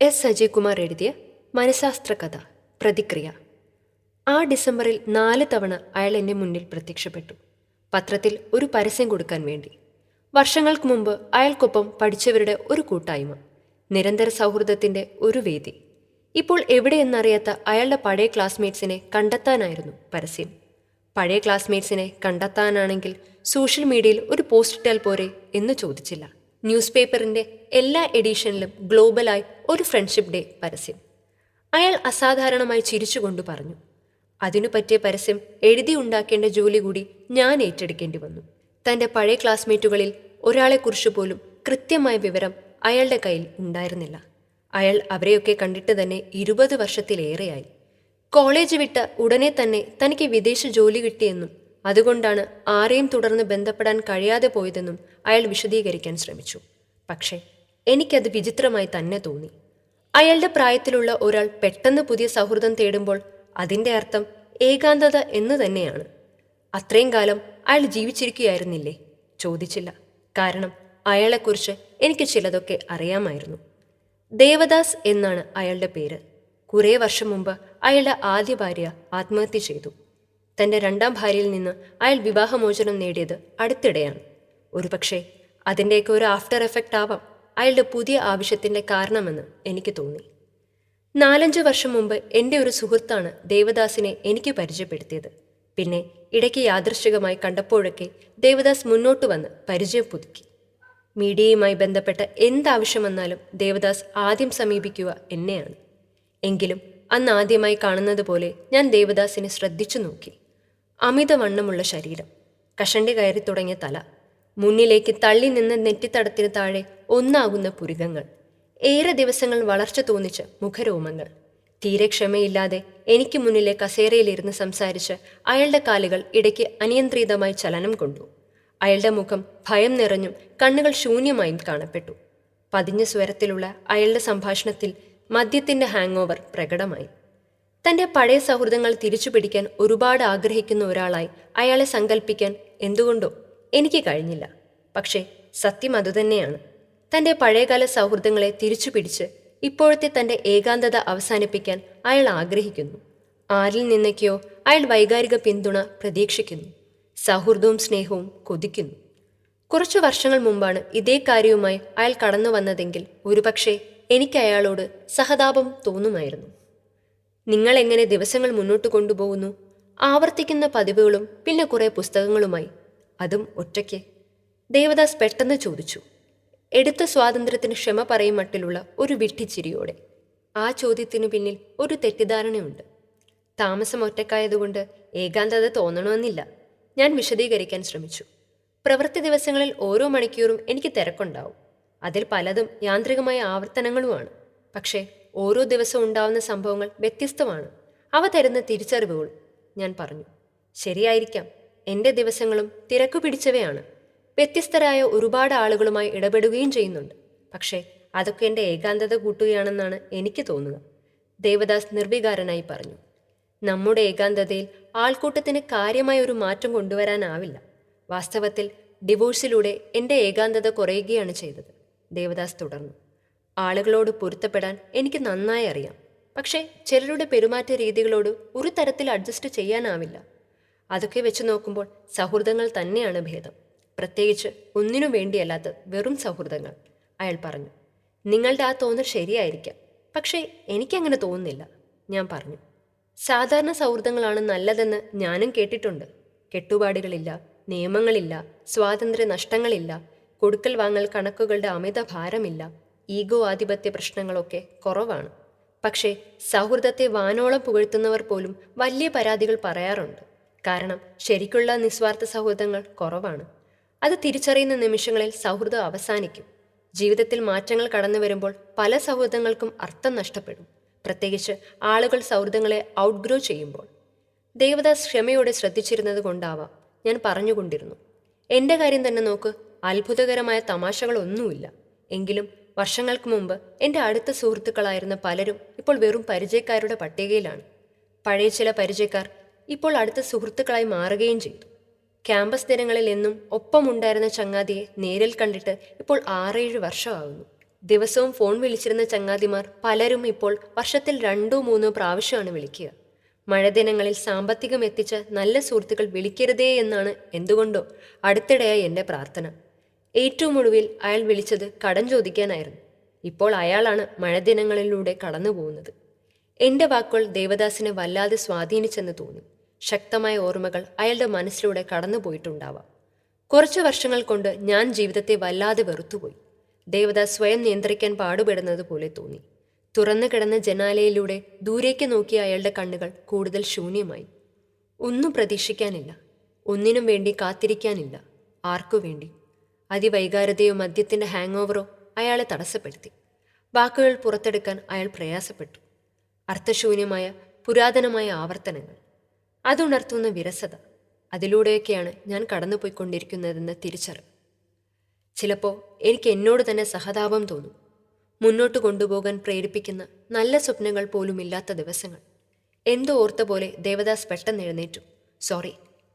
S. Ajaykumar എഴുതിയ മനഃശാസ്ത്ര കഥ പ്രതിക്രിയ. ആ ഡിസംബറിൽ നാല് തവണ അയാൾ എന്റെ മുന്നിൽ പ്രത്യക്ഷപ്പെട്ടു. പത്രത്തിൽ ഒരു പരസ്യം കൊടുക്കാൻ വേണ്ടി. വർഷങ്ങൾക്ക് മുമ്പ് അയാൾക്കൊപ്പം പഠിച്ചവരുടെ ഒരു കൂട്ടായ്മ നിരന്തര സൗഹൃദത്തിന്റെ ഒരു വേദി. ഇപ്പോൾ എവിടെയെന്നറിയാത്ത അയാളുടെ പഴയ ക്ലാസ്മേറ്റ്സിനെ കണ്ടെത്താനായിരുന്നു പരസ്യം. പഴയ ക്ലാസ്മേറ്റ്സിനെ കണ്ടെത്താനാണെങ്കിൽ സോഷ്യൽ മീഡിയയിൽ ഒരു പോസ്റ്റ് ഇട്ടാൽ പോരെ എന്ന് ചോദിച്ചില്ല. ന്യൂസ് പേപ്പറിന്റെ എല്ലാ എഡിഷനിലും ഗ്ലോബലായി ഒരു ഫ്രണ്ട്ഷിപ്പ് ഡേ പരസ്യം. അയാൾ അസാധാരണമായി ചിരിച്ചുകൊണ്ട് പറഞ്ഞു അതിനു പറ്റിയ പരസ്യം എഴുതി ഉണ്ടാക്കേണ്ട ജോലി കൂടി ഞാൻ ഏറ്റെടുക്കേണ്ടി വന്നു. തന്റെ പഴയ ക്ലാസ്മേറ്റുകളിൽ ഒരാളെക്കുറിച്ച് പോലും കൃത്യമായ വിവരം അയാളുടെ കയ്യിൽ ഉണ്ടായിരുന്നില്ല. അയാൾ അവരെയൊക്കെ കണ്ടിട്ട് തന്നെ ഇരുപത് വർഷത്തിലേറെയായി. കോളേജ് വിട്ട ഉടനെ തന്നെ തനിക്ക് വിദേശ ജോലി കിട്ടിയെന്നും അതുകൊണ്ടാണ് ആരെയും തുടർന്ന് ബന്ധപ്പെടാൻ കഴിയാതെ പോയതെന്നും അയാൾ വിശദീകരിക്കാൻ ശ്രമിച്ചു. പക്ഷേ എനിക്കത് വിചിത്രമായി തന്നെ തോന്നി. അയാളുടെ പ്രായത്തിലുള്ള ഒരാൾ പെട്ടെന്ന് പുതിയ സൗഹൃദം തേടുമ്പോൾ അതിന്റെ അർത്ഥം ഏകാന്തത എന്ന് തന്നെയാണ്. അത്രയും കാലം അയാൾ ജീവിച്ചിരിക്കുകയായിരുന്നില്ലേ? ചോദിച്ചില്ല. കാരണം അയാളെക്കുറിച്ച് എനിക്ക് ചിലതൊക്കെ അറിയാമായിരുന്നു. ദേവദാസ് എന്നാണ് അയാളുടെ പേര്. കുറേ വർഷം മുമ്പ് അയാളുടെ ആദ്യ ഭാര്യ ആത്മഹത്യ ചെയ്തു. തന്റെ രണ്ടാം ഭാര്യയിൽ നിന്ന് അയാൾ വിവാഹമോചനം നേടിയത് അടുത്തിടെയാണ്. ഒരുപക്ഷെ അതിന്റെയൊക്കെ ഒരു ആഫ്റ്റർ എഫക്റ്റ് ആവാം അയാളുടെ പുതിയ ആവശ്യത്തിന്റെ കാരണമെന്ന് എനിക്ക് തോന്നി. നാലഞ്ച് വർഷം മുമ്പ് എന്റെ ഒരു സുഹൃത്താണ് ദേവദാസിനെ എനിക്ക് പരിചയപ്പെടുത്തിയത്. പിന്നെ ഇടയ്ക്ക് യാദൃശ്ചികമായി കണ്ടപ്പോഴൊക്കെ ദേവദാസ് മുന്നോട്ട് വന്ന് പരിചയം പുതുക്കി. മീഡിയയുമായി ബന്ധപ്പെട്ട എന്താവശ്യം വന്നാലും ദേവദാസ് ആദ്യം സമീപിക്കുക എന്നെയാണ്. എങ്കിലും അന്ന് ആദ്യമായി കാണുന്നത് പോലെ ഞാൻ ദേവദാസിനെ ശ്രദ്ധിച്ചു നോക്കി. അമിതവണ്ണമുള്ള ശരീരം കഷണ്ടി കയറി തുടങ്ങിയ തല മുന്നിലേക്ക് തള്ളി നിന്ന നെറ്റിത്തടത്തിന് താഴെ ഒന്നാകുന്ന പുരികങ്ങൾ ഏറെ ദിവസങ്ങൾ വളർച്ച തോന്നിച്ച മുഖരോമങ്ങൾ. തീരെ ക്ഷമയില്ലാതെ എനിക്ക് മുന്നിലെ കസേരയിലിരുന്ന് സംസാരിച്ച് അയാളുടെ കാലുകൾ ഇടയ്ക്ക് അനിയന്ത്രിതമായി ചലനം കൊണ്ടു. അയാളുടെ മുഖം ഭയം നിറഞ്ഞും കണ്ണുകൾ ശൂന്യമായും കാണപ്പെട്ടു. പതിഞ്ഞ സ്വരത്തിലുള്ള അയാളുടെ സംഭാഷണത്തിൽ മദ്യത്തിന്റെ ഹാങ് പ്രകടമായി. തന്റെ പഴയ സൗഹൃദങ്ങൾ തിരിച്ചു പിടിക്കാൻ ഒരുപാട് ആഗ്രഹിക്കുന്ന ഒരാളായി അയാളെ സങ്കല്പിക്കാൻ എന്തുകൊണ്ടോ എനിക്ക് കഴിഞ്ഞില്ല. പക്ഷേ സത്യം അതുതന്നെയാണ് തന്റെ പഴയകാല സൗഹൃദങ്ങളെ തിരിച്ചു പിടിച്ച് ഇപ്പോഴത്തെ തന്റെ ഏകാന്തത അവസാനിപ്പിക്കാൻ അയാൾ ആഗ്രഹിക്കുന്നു. ആരിൽ നിന്നൊക്കെയോ അയാൾ വൈകാരിക പിന്തുണ പ്രതീക്ഷിക്കുന്നു. സൗഹൃദവും സ്നേഹവും കൊതിക്കുന്നു. കുറച്ചു വർഷങ്ങൾ മുമ്പാണ് ഇതേ കാര്യവുമായി അയാൾ കടന്നു വന്നതെങ്കിൽ ഒരുപക്ഷെ എനിക്ക് അയാളോട് സഹതാപം തോന്നുമായിരുന്നു. നിങ്ങൾ എങ്ങനെ ദിവസങ്ങൾ മുന്നോട്ട് കൊണ്ടുപോകുന്നു? ആവർത്തിക്കുന്ന പതിവുകളും പിന്നെ കുറേ പുസ്തകങ്ങളുമായി. അതും ഒറ്റയ്ക്ക്. ദേവദാസ് പെട്ടെന്ന് ചോദിച്ചു. എടുത്ത സ്വാതന്ത്ര്യത്തിന് ക്ഷമ പറയും മട്ടിലുള്ള ഒരു വിട്ടിച്ചിരിയോടെ ആ ചോദ്യത്തിനു പിന്നിൽ ഒരു തെറ്റിദ്ധാരണയുണ്ട്. താമസം ഒറ്റക്കായതുകൊണ്ട് ഏകാന്തത തോന്നണമെന്നില്ല. ഞാൻ വിശദീകരിക്കാൻ ശ്രമിച്ചു. പ്രവൃത്തി ദിവസങ്ങളിൽ ഓരോ മണിക്കൂറും എനിക്ക് തിരക്കുണ്ടാവും. അതിൽ പലതും യാന്ത്രികമായ ആവർത്തനങ്ങളുമാണ്. പക്ഷേ ഓരോ ദിവസവും ഉണ്ടാവുന്ന സംഭവങ്ങൾ വ്യത്യസ്തമാണ്. അവ തരുന്ന തിരിച്ചറിവുകൾ ഞാൻ പറഞ്ഞു. ശരിയായിരിക്കാം. എന്റെ ദിവസങ്ങളും തിരക്കു പിടിച്ചവയാണ്. വ്യത്യസ്തരായ ഒരുപാട് ആളുകളുമായി ഇടപെടുകയും ചെയ്യുന്നുണ്ട്. പക്ഷേ അതൊക്കെ എന്റെ ഏകാന്തത കൂട്ടുകയാണെന്നാണ് എനിക്ക് തോന്നുക. ദേവദാസ് നിർവികാരനായി പറഞ്ഞു. നമ്മുടെ ഏകാന്തതയിൽ ആൾക്കൂട്ടത്തിന് കാര്യമായ ഒരു മാറ്റം കൊണ്ടുവരാനാവില്ല. വാസ്തവത്തിൽ ഡിവോഴ്സിലൂടെ എന്റെ ഏകാന്തത കുറയുകയാണ് ചെയ്തത്. ദേവദാസ് തുടർന്നു. ആളുകളോട് പൊരുത്തപ്പെടാൻ എനിക്ക് നന്നായി അറിയാം. പക്ഷേ ചിലരുടെ പെരുമാറ്റ രീതികളോട് ഒരു തരത്തിൽ അഡ്ജസ്റ്റ് ചെയ്യാനാവില്ല. അതൊക്കെ വെച്ച് നോക്കുമ്പോൾ സൗഹൃദങ്ങൾ തന്നെയാണ് ഭേദം. പ്രത്യേകിച്ച് ഒന്നിനു വേണ്ടിയല്ലാത്ത വെറും സൗഹൃദങ്ങൾ അയാൾ പറഞ്ഞു. നിങ്ങളുടെ ആ തോന്നൽ ശരിയായിരിക്കാം. പക്ഷേ എനിക്കങ്ങനെ തോന്നുന്നില്ല ഞാൻ പറഞ്ഞു. സാധാരണ സൗഹൃദങ്ങളാണ് നല്ലതെന്ന് ഞാനും കേട്ടിട്ടുണ്ട്. കെട്ടുപാടുകളില്ല നിയമങ്ങളില്ല സ്വാതന്ത്ര്യ നഷ്ടങ്ങളില്ല കൊടുക്കൽ വാങ്ങൽ കണക്കുകളുടെ അമിത ഭാരമില്ല ഈഗോ ആധിപത്യ പ്രശ്നങ്ങളൊക്കെ കുറവാണ്. പക്ഷേ സൗഹൃദത്തെ വാനോളം പുകഴ്ത്തുന്നവർ പോലും വലിയ പരാതികൾ പറയാറുണ്ട്. കാരണം ശരിക്കുള്ള നിസ്വാർത്ഥ സൗഹൃദങ്ങൾ കുറവാണ്. അത് തിരിച്ചറിയുന്ന നിമിഷങ്ങളിൽ സൗഹൃദം അവസാനിക്കും. ജീവിതത്തിൽ മാറ്റങ്ങൾ കടന്നു വരുമ്പോൾ പല സൗഹൃദങ്ങൾക്കും അർത്ഥം നഷ്ടപ്പെടും. പ്രത്യേകിച്ച് ആളുകൾ സൗഹൃദങ്ങളെ ഔട്ട്ഗ്രോ ചെയ്യുമ്പോൾ. ദേവദാസ് ക്ഷമയോടെ ശ്രദ്ധിച്ചിരുന്നത് കൊണ്ടാവാം ഞാൻ പറഞ്ഞുകൊണ്ടിരുന്നു. എന്റെ കാര്യം തന്നെ നോക്ക് അത്ഭുതകരമായ തമാശകളൊന്നുമില്ല. എങ്കിലും വർഷങ്ങൾക്ക് മുമ്പ് എന്റെ അടുത്ത സുഹൃത്തുക്കളായിരുന്ന പലരും ഇപ്പോൾ വെറും പരിചയക്കാരുടെ പട്ടികയിലാണ്. പഴയ ചില പരിചയക്കാർ ഇപ്പോൾ അടുത്ത സുഹൃത്തുക്കളായി മാറുകയും ചെയ്തു. ക്യാമ്പസ് ദിനങ്ങളിൽ എന്നും ഒപ്പമുണ്ടായിരുന്ന ചങ്ങാതിയെ നേരിൽ കണ്ടിട്ട് ഇപ്പോൾ ആറേഴ് വർഷമാകുന്നു ദിവസവും ഫോൺ വിളിച്ചിരുന്ന ചങ്ങാതിമാർ പലരും ഇപ്പോൾ വർഷത്തിൽ രണ്ടോ മൂന്നോ പ്രാവശ്യമാണ് വിളിക്കുക. മഴദിനങ്ങളിൽ സാമ്പത്തികം എത്തിച്ച നല്ല സുഹൃത്തുക്കൾ വിളിക്കരുതേ എന്നാണ് എന്തുകൊണ്ടോ അടുത്തിടെയായി എന്റെ പ്രാർത്ഥന. ഏറ്റവും ഒടുവിൽ അയാൾ വിളിച്ചത് കടം ചോദിക്കാനായിരുന്നു. ഇപ്പോൾ അയാളാണ് മഴദിനങ്ങളിലൂടെ കടന്നു പോകുന്നത്. എന്റെ വാക്കുകൾ ദേവദാസിനെ വല്ലാതെ സ്വാധീനിച്ചെന്ന് തോന്നി. ശക്തമായ ഓർമ്മകൾ അയാളുടെ മനസ്സിലൂടെ കടന്നുപോയിട്ടുണ്ടാവാം കുറച്ച് വർഷങ്ങൾ കൊണ്ട് ഞാൻ ജീവിതത്തെ വല്ലാതെ വെറുത്തുപോയി. ദേവദാസ് സ്വയം നിയന്ത്രിക്കാൻ പാടുപെടുന്നത് പോലെ തോന്നി. തുറന്നു കിടന്ന ജനാലയിലൂടെ ദൂരേക്ക് നോക്കിയ അയാളുടെ കണ്ണുകൾ കൂടുതൽ ശൂന്യമായി. ഒന്നും പ്രതീക്ഷിക്കാനില്ല. ഒന്നിനും വേണ്ടി കാത്തിരിക്കാനില്ല. ആർക്കു വേണ്ടി? അതിവൈകാരതയോ മദ്യത്തിന്റെ ഹാങ് ഓവറോ അയാളെ തടസ്സപ്പെടുത്തി. വാക്കുകൾ പുറത്തെടുക്കാൻ അയാൾ പ്രയാസപ്പെട്ടു. അർത്ഥശൂന്യമായ പുരാതനമായ ആവർത്തനങ്ങൾ. അതുണർത്തുന്ന വിരസത. അതിലൂടെയൊക്കെയാണ് ഞാൻ കടന്നുപോയിക്കൊണ്ടിരിക്കുന്നതെന്ന് തിരിച്ചറിവ്. ചിലപ്പോൾ എനിക്ക് എന്നോട് തന്നെ സഹതാപം തോന്നും. മുന്നോട്ട് കൊണ്ടുപോകാൻ പ്രേരിപ്പിക്കുന്ന നല്ല സ്വപ്നങ്ങൾ പോലും ഇല്ലാത്ത ദിവസങ്ങൾ. എന്തോ ഓർത്ത പോലെ ദേവദാസ് പെട്ടെന്ന് എഴുന്നേറ്റു. സോറി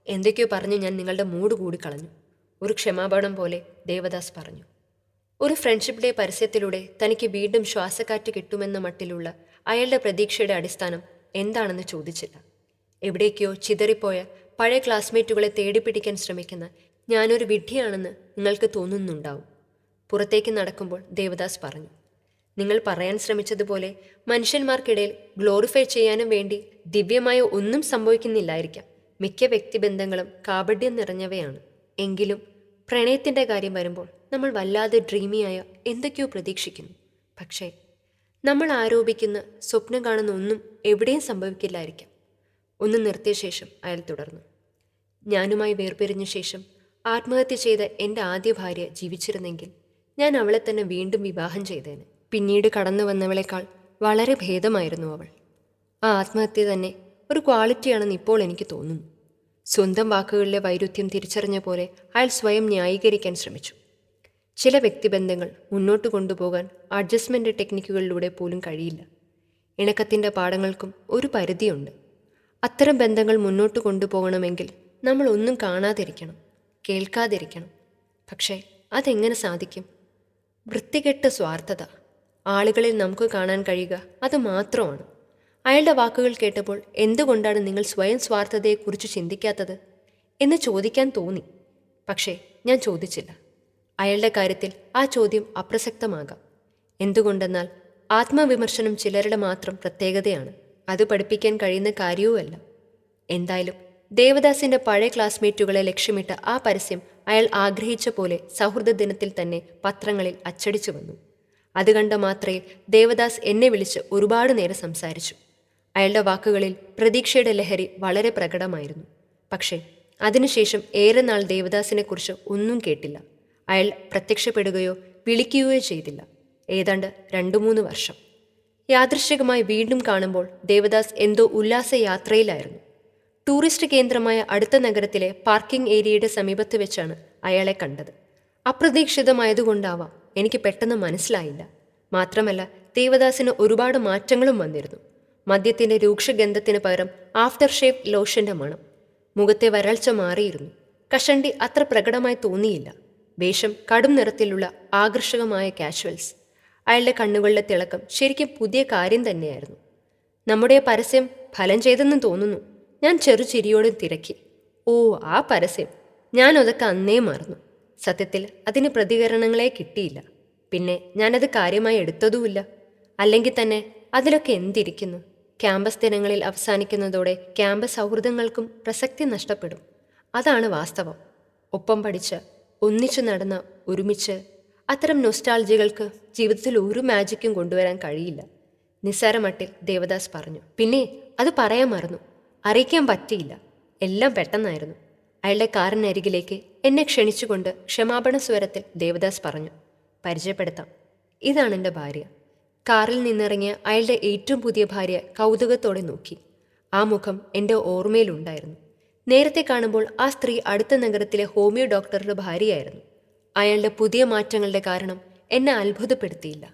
എന്തൊക്കെയോ പറഞ്ഞ് ഞാൻ നിങ്ങളുടെ മൂഡ് കൂടി കളഞ്ഞു ഒരു ക്ഷമാപണം പോലെ ദേവദാസ് പറഞ്ഞു. ഒരു ഫ്രണ്ട്ഷിപ്പ് ഡേ പരസ്യത്തിലൂടെ തനിക്ക് വീണ്ടും ശ്വാസക്കാറ്റ് കിട്ടുമെന്ന മട്ടിലുള്ള അയാളുടെ പ്രതീക്ഷയുടെ അടിസ്ഥാനം എന്താണെന്ന് ചോദിച്ചില്ല. എവിടേക്കോ ചിതറിപ്പോയ പഴയ ക്ലാസ്മേറ്റുകളെ തേടിപ്പിടിക്കാൻ ശ്രമിക്കുന്ന ഞാനൊരു വിഡ്ഢിയാണെന്ന് നിങ്ങൾക്ക് തോന്നുന്നുണ്ടാവും. പുറത്തേക്ക് നടക്കുമ്പോൾ ദേവദാസ് പറഞ്ഞു നിങ്ങൾ പറയാൻ ശ്രമിച്ചതുപോലെ മനുഷ്യന്മാർക്കിടയിൽ ഗ്ലോറിഫൈ ചെയ്യാനും വേണ്ടി ദിവ്യമായ ഒന്നും സംഭവിക്കുന്നില്ലായിരിക്കാം. മിക്ക വ്യക്തിബന്ധങ്ങളും കാപഡ്യം നിറഞ്ഞവയാണ്. എങ്കിലും പ്രണയത്തിന്റെ കാര്യം വരുമ്പോൾ നമ്മൾ വല്ലാതെ ഡ്രീമിയായ എന്തൊക്കെയോ പ്രതീക്ഷിക്കുന്നു. പക്ഷേ നമ്മൾ ആരോപിക്കുന്ന സ്വപ്നം കാണുന്ന ഒന്നും എവിടെയും സംഭവിക്കില്ലായിരിക്കാം. ഒന്ന് നിർത്തിയ ശേഷം അയാൾ തുടർന്നു. ഞാനുമായി വേർപിരിഞ്ഞ ശേഷം ആത്മഹത്യ ചെയ്ത എന്റെ ആദ്യ ഭാര്യ ജീവിച്ചിരുന്നെങ്കിൽ ഞാൻ അവളെ തന്നെ വീണ്ടും വിവാഹം ചെയ്തേനെ. പിന്നീട് കടന്നു വന്നവളേക്കാൾ വളരെ ഭേദമായിരുന്നു അവൾ. ആ ആത്മഹത്യ തന്നെ ഒരു ക്വാളിറ്റിയാണെന്ന് ഇപ്പോൾ എനിക്ക് തോന്നുന്നു. സ്വന്തം വാക്കുകളിലെ വൈരുദ്ധ്യം തിരിച്ചറിഞ്ഞ പോലെ അയാൾ സ്വയം ന്യായീകരിക്കാൻ ശ്രമിച്ചു. ചില വ്യക്തിബന്ധങ്ങൾ മുന്നോട്ട് കൊണ്ടുപോകാൻ അഡ്ജസ്റ്റ്മെന്റ് ടെക്നിക്കുകളിലൂടെ പോലും കഴിയില്ല. ഇണക്കത്തിന്റെ പാഠങ്ങൾക്കും ഒരു പരിധിയുണ്ട്. അത്തരം ബന്ധങ്ങൾ മുന്നോട്ട് കൊണ്ടുപോകണമെങ്കിൽ നമ്മൾ ഒന്നും കാണാതിരിക്കണം കേൾക്കാതിരിക്കണം. പക്ഷേ അതെങ്ങനെ സാധിക്കും? വൃത്തികെട്ട സ്വാർത്ഥത. ആളുകളിൽ നമുക്ക് കാണാൻ കഴിയുക അത് മാത്രമാണ്. അയാളുടെ വാക്കുകൾ കേട്ടപ്പോൾ എന്തുകൊണ്ടാണ് നിങ്ങൾ സ്വയം സ്വാർത്ഥതയെക്കുറിച്ച് ചിന്തിക്കാത്തത് എന്ന് ചോദിക്കാൻ തോന്നി. പക്ഷേ ഞാൻ ചോദിച്ചില്ല. അയാളുടെ കാര്യത്തിൽ ആ ചോദ്യം അപ്രസക്തമാകാം. എന്തുകൊണ്ടെന്നാൽ ആത്മവിമർശനം ചിലരുടെ മാത്രം പ്രത്യേകതയാണ്. അത് പഠിപ്പിക്കാൻ കഴിയുന്ന കാര്യവുമല്ല. എന്തായാലും ദേവദാസിന്റെ പഴയ ക്ലാസ്മേറ്റുകളെ ലക്ഷ്യമിട്ട ആ പരസ്യം അയാൾ ആഗ്രഹിച്ച പോലെ സൗഹൃദ ദിനത്തിൽ തന്നെ പത്രങ്ങളിൽ അച്ചടിച്ചു വന്നു. അത് കണ്ട മാത്രയിൽ ദേവദാസ് എന്നെ വിളിച്ച് ഒരുപാട് നേരം സംസാരിച്ചു. അയാളുടെ വാക്കുകളിൽ പ്രതീക്ഷയുടെ ലഹരി വളരെ പ്രകടമായിരുന്നു. പക്ഷേ അതിനുശേഷം ഏറെ നാൾ ദേവദാസിനെക്കുറിച്ച് ഒന്നും കേട്ടില്ല. അയാൾ പ്രത്യക്ഷപ്പെടുകയോ വിളിക്കുകയോ ചെയ്തില്ല. ഏതാണ്ട് രണ്ടു മൂന്ന് വർഷം. യാദൃശ്ചികമായി വീണ്ടും കാണുമ്പോൾ ദേവദാസ് എന്തോ ഉല്ലാസ യാത്രയിലായിരുന്നു. ടൂറിസ്റ്റ് കേന്ദ്രമായ അടുത്ത നഗരത്തിലെ പാർക്കിംഗ് ഏരിയയുടെ സമീപത്ത് വെച്ചാണ് അയാളെ കണ്ടത്. അപ്രതീക്ഷിതമായതുകൊണ്ടാവാം എനിക്ക് പെട്ടെന്ന് മനസ്സിലായില്ല. മാത്രമല്ല ദേവദാസിന് ഒരുപാട് മാറ്റങ്ങളും വന്നിരുന്നു. മദ്യത്തിന്റെ രൂക്ഷഗന്ധത്തിന് പകരം ആഫ്റ്റർ ഷേവ് ലോഷന്റെ മണം. മുഖത്തെ വരൾച്ച മാറിയിരുന്നു. കഷണ്ടി അത്ര പ്രകടമായി തോന്നിയില്ല. വേഷം കടും നിറത്തിലുള്ള ആകർഷകമായ കാഷ്വൽസ്. അയാളുടെ കണ്ണുകളുടെ തിളക്കം ശരിക്കും പുതിയ കാര്യം തന്നെയായിരുന്നു. നമ്മുടെ പരസ്യം ഫലം ചെയ്തെന്ന് തോന്നുന്നു. ഞാൻ ചെറുചിരിയോട് തിരക്കി. ഓ ആ പരസ്യം. ഞാൻ അതൊക്കെ അന്നേ മറന്നു. സത്യത്തിൽ അതിന് പ്രതികരണങ്ങളെ കിട്ടിയില്ല. പിന്നെ ഞാനത് കാര്യമായി എടുത്തതുമില്ല. അല്ലെങ്കിൽ തന്നെ അതിലൊക്കെ എന്തിരിക്കുന്നു? ക്യാമ്പസ് ദിനങ്ങളിൽ അവസാനിക്കുന്നതോടെ ക്യാമ്പസ് സൗഹൃദങ്ങൾക്കും പ്രസക്തി നഷ്ടപ്പെടും. അതാണ് വാസ്തവം. ഒപ്പം പഠിച്ച് ഒന്നിച്ചു നടന്ന് ഒരുമിച്ച് അത്തരം നൊസ്റ്റാൾജികൾക്ക് ജീവിതത്തിൽ ഒരു മാജിക്കും കൊണ്ടുവരാൻ കഴിയില്ല. നിസ്സാരമട്ടിൽ ദേവദാസ് പറഞ്ഞു. പിന്നെ അത് പറയാൻ മറന്നു. അറിയിക്കാൻ പറ്റിയില്ല. എല്ലാം പെട്ടെന്നായിരുന്നു. അയാളുടെ കാറിനരികിലേക്ക് എന്നെ ക്ഷണിച്ചുകൊണ്ട് ക്ഷമാപണ സ്വരത്തിൽ ദേവദാസ് പറഞ്ഞു. പരിചയപ്പെടുത്താം. ഇതാണ് എന്റെ ഭാര്യ. കാറിൽ നിന്നിറങ്ങിയ അയാളുടെ ഏറ്റവും പുതിയ ഭാര്യ കൗതുകത്തോടെ നോക്കി. ആ മുഖം എന്റെ ഓർമ്മയിലുണ്ടായിരുന്നു. നേരത്തെ കാണുമ്പോൾ ആ സ്ത്രീ അടുത്ത നഗരത്തിലെ ഹോമിയോ ഡോക്ടറുടെ ഭാര്യയായിരുന്നു. അയാളുടെ പുതിയ മാറ്റങ്ങളുടെ കാരണം എന്നെ അത്ഭുതപ്പെടുത്തിയില്ല.